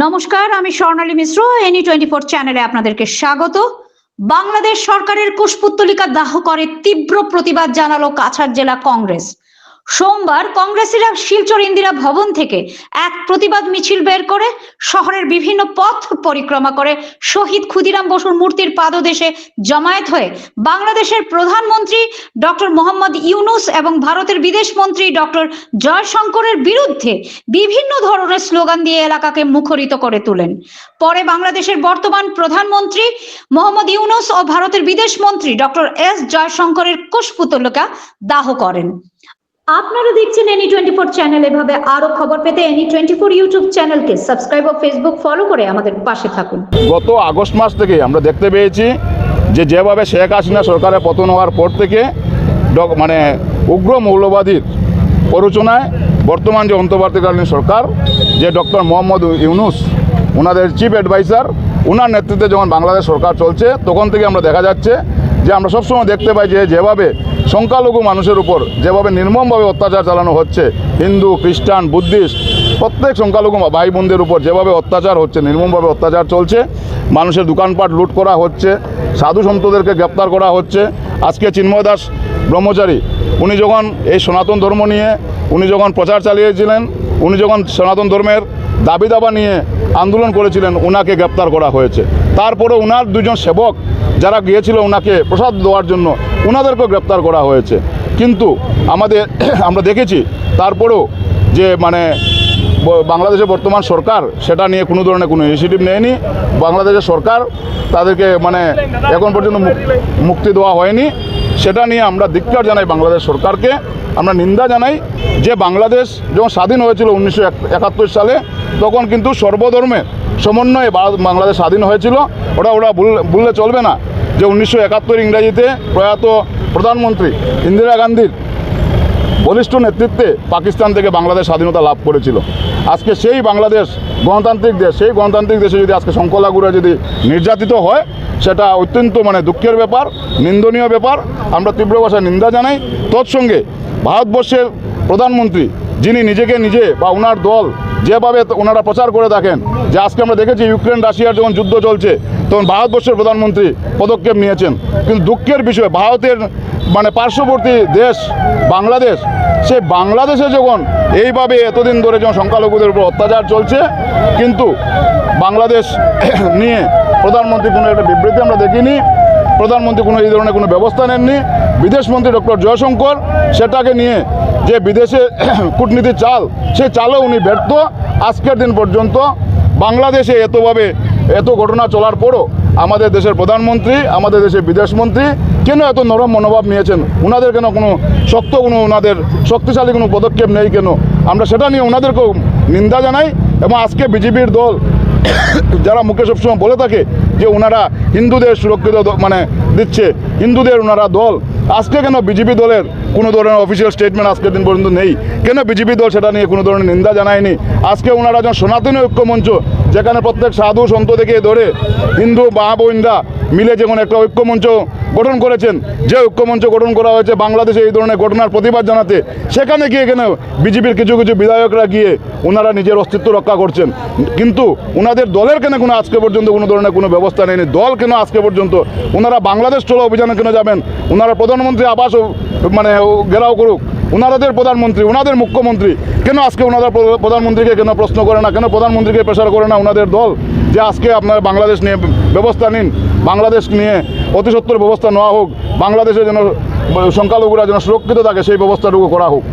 নমস্কার, আমি Swarnali Mishra any twenty four চ্যানেলে আপনাদেরকে স্বাগত। বাংলাদেশ সরকারের কুশপুত্তলিকা দাহ করে তীব্র প্রতিবাদ জানালো কাছাড় জেলা কংগ্রেস। সোমবার কংগ্রেসীরা শিলচর ইন্দিরা ভবন থেকে এক প্রতিবাদ মিছিল বের করে শহরের বিভিন্ন পথ পরিক্রমা করে শহীদ ক্ষুদিরাম বসুর মূর্তির পাদদেশে জমায়েত হয়ে বাংলাদেশের প্রধানমন্ত্রী ডক্টর মোহাম্মদ ইউনুস এবং ভারতের বিদেশ মন্ত্রী ডক্টর জয়শঙ্করের বিরুদ্ধে বিভিন্ন ধরনের স্লোগান দিয়ে এলাকাকে মুখরিত করে তোলেন। পরে বাংলাদেশের বর্তমান প্রধানমন্ত্রী মোহাম্মদ ইউনুস ও ভারতের বিদেশ মন্ত্রী ডক্টর এস জয়শঙ্করের কুশপুতলিকা দাহ করেন। আপনারা দেখছেন এনি টোয়েন্টি ফোর চ্যানেল এভাবে আরও খবর পেতে এনি টোয়েন্টি ফোর ইউটিউব চ্যানেলকে সাবস্ক্রাইব ও ফেসবুক ফলো করে আমাদের পাশে থাকুন। গত আগস্ট মাস থেকে আমরা দেখতে পেয়েছি যে যেভাবে শেখ হাসিনা সরকারের পতন হওয়ার পর থেকে মানে উগ্র মৌলবাদীর প্ররোচনায় বর্তমান যে অন্তর্বর্তীকালীন সরকার, যে ডক্টর মোহাম্মদ ইউনুস, ওনাদের চিফ অ্যাডভাইসার ওনার নেতৃত্বে যখন বাংলাদেশ সরকার চলছে, তখন থেকে আমরা দেখা যাচ্ছে যে আমরা সবসময় দেখতে পাই যে যেভাবে সংখ্যালঘু মানুষের উপর যেভাবে নির্মমভাবে অত্যাচার চালানো হচ্ছে, হিন্দু, খ্রিস্টান, বুদ্ধিস্ট, প্রত্যেক সংখ্যালঘু ভাই বোনদের উপর যেভাবে অত্যাচার হচ্ছে, নির্মমভাবে অত্যাচার চলছে, মানুষের দোকানপাট লুট করা হচ্ছে, সাধু সন্তদেরকে গ্রেপ্তার করা হচ্ছে। আজকে চিন্ময় দাস ব্রহ্মচারী, উনি যখন এই সনাতন ধর্ম নিয়ে, উনি যখন প্রচার চালিয়েছিলেন, উনি যখন সনাতন ধর্মের দাবি দাবা নিয়ে আন্দোলন করেছিলেন ওনাকে গ্রেপ্তার করা হয়েছে। তারপরে ওনার দুজন সেবক যারা গিয়েছিল ওনাকে প্রসাদ দেওয়ার জন্য, ওনাদেরকেও গ্রেপ্তার করা হয়েছে। কিন্তু আমাদের, আমরা দেখেছি, তারপরেও যে মানে বাংলাদেশের বর্তমান সরকার, সেটা নিয়ে কোনো ধরনের কোনো ইনিশিয়েটিভ নেয়নি। বাংলাদেশের সরকার তাদেরকে মানে এখন পর্যন্ত মুক্তি দেওয়া হয়নি। সেটা নিয়ে আমরা ধিক্কার জানাই বাংলাদেশ সরকারকে। আমরা নিন্দা জানাই যে বাংলাদেশ যখন স্বাধীন হয়েছিল উনিশশো একাত্তর সালে, তখন কিন্তু সর্বধর্মের সমন্বয়ে বাংলাদেশ স্বাধীন হয়েছিল। ওটা ওরা ভুললে চলবে না। যে উনিশশো একাত্তর ইংরাজিতে প্রয়াত প্রধানমন্ত্রী ইন্দিরা গান্ধীর বলিষ্ঠ নেতৃত্বে পাকিস্তান থেকে বাংলাদেশ স্বাধীনতা লাভ করেছিল। আজকে সেই বাংলাদেশ গণতান্ত্রিক দেশ, সেই গণতান্ত্রিক দেশে যদি আজকে সংখ্যালঘুরা যদি নির্যাতিত হয়, সেটা অত্যন্ত মানে দুঃখের ব্যাপার, নিন্দনীয় ব্যাপার। আমরা তীব্র ভাষায় নিন্দা জানাই। তৎসঙ্গে ভারতবর্ষের প্রধানমন্ত্রী, যিনি নিজেকে নিজে বা ওনার দল যেভাবে ওনারা প্রচার করে থাকেন, যে আজকে আমরা দেখেছি ইউক্রেন, রাশিয়ার যখন যুদ্ধ চলছে, তখন ভারতবর্ষের প্রধানমন্ত্রী পদক্ষেপ নিয়েছেন। কিন্তু দুঃখের বিষয়, ভারতের মানে পার্শ্ববর্তী দেশ, বাংলাদেশ, সে বাংলাদেশে যখন এইভাবে এতদিন ধরে যখন সংখ্যালঘুদের উপর অত্যাচার চলছে, কিন্তু বাংলাদেশ নিয়ে প্রধানমন্ত্রী কোনো একটা বিবৃতি আমরা দেখিনি, প্রধানমন্ত্রী কোনো এই ধরনের কোনো ব্যবস্থা নেননি। বিদেশমন্ত্রী ডক্টর জয়শঙ্কর, সেটাকে নিয়ে যে বিদেশে কূটনীতির চাল, সে চালও উনি ব্যর্থ। আজকের দিন পর্যন্ত বাংলাদেশে এতভাবে এত ঘটনা চলার পরও আমাদের দেশের প্রধানমন্ত্রী, আমাদের দেশের বিদেশমন্ত্রী কেন এত নরম মনোভাব নিয়েছেন? ওনাদের কেন কোনো শক্ত কোনো ওনাদের শক্তিশালী কোনো পদক্ষেপ নেই কেন? আমরা সেটা নিয়ে ওনাদেরকেও নিন্দা জানাই এবং আজকে বিজেপির দল যারা মুখে সবসময় বলে থাকে যে ওনারা হিন্দুদের সুরক্ষিত মানে দিচ্ছে। হিন্দুদের ওনারা দল। আজকে কেন বিজেপি দলের কোনো ধরনের অফিসিয়াল স্টেটমেন্ট আজকের দিন পর্যন্ত নেই? কেন বিজেপি দল সেটা নিয়ে কোনো ধরনের নিন্দা জানায়নি? আজকে ওনারা যখন সনাতনী ঐক্যমঞ্চ, যেখানে প্রত্যেক সাধু সন্ত থেকে ধরে হিন্দু মা বোনরা মিলে যেমন একটা ঐক্য মঞ্চ গঠন করেছেন। যে ঐক্যমঞ্চ গঠন করা হয়েছে বাংলাদেশে এই ধরনের ঘটনার প্রতিবাদ জানাতে, সেখানে গিয়ে কেন বিজেপির কিছু কিছু বিধায়করা গিয়ে ওনারা নিজের অস্তিত্ব রক্ষা করছেন। কিন্তু ওনাদের দলের কেন কোনো আজকে পর্যন্ত কোনো ধরনের কোনো ব্যবস্থা নেয়নি? দল কেন আজকে পর্যন্ত? ওনারা বাংলাদেশ চলো অভিযানে কেন যাবেন? ওনারা প্রধানমন্ত্রী আবাস মানে গেরাও করুক। ওনাদের প্রধানমন্ত্রী, ওনাদের মুখ্যমন্ত্রী। কেন আজকে ওনারা প্রধানমন্ত্রীকে কেন প্রশ্ন করে না? কেন প্রধানমন্ত্রীকে প্রেশার করে না ওনাদের দল? যে আজকে আপনারা বাংলাদেশ নিয়ে ব্যবস্থা নিন, বাংলাদেশ নিয়ে অতিসত্তর ব্যবস্থা নেওয়া হোক বাংলাদেশে যেন সংখ্যালঘুরা যেন সুরক্ষিত থাকে, সেই ব্যবস্থাটুকু করা হোক।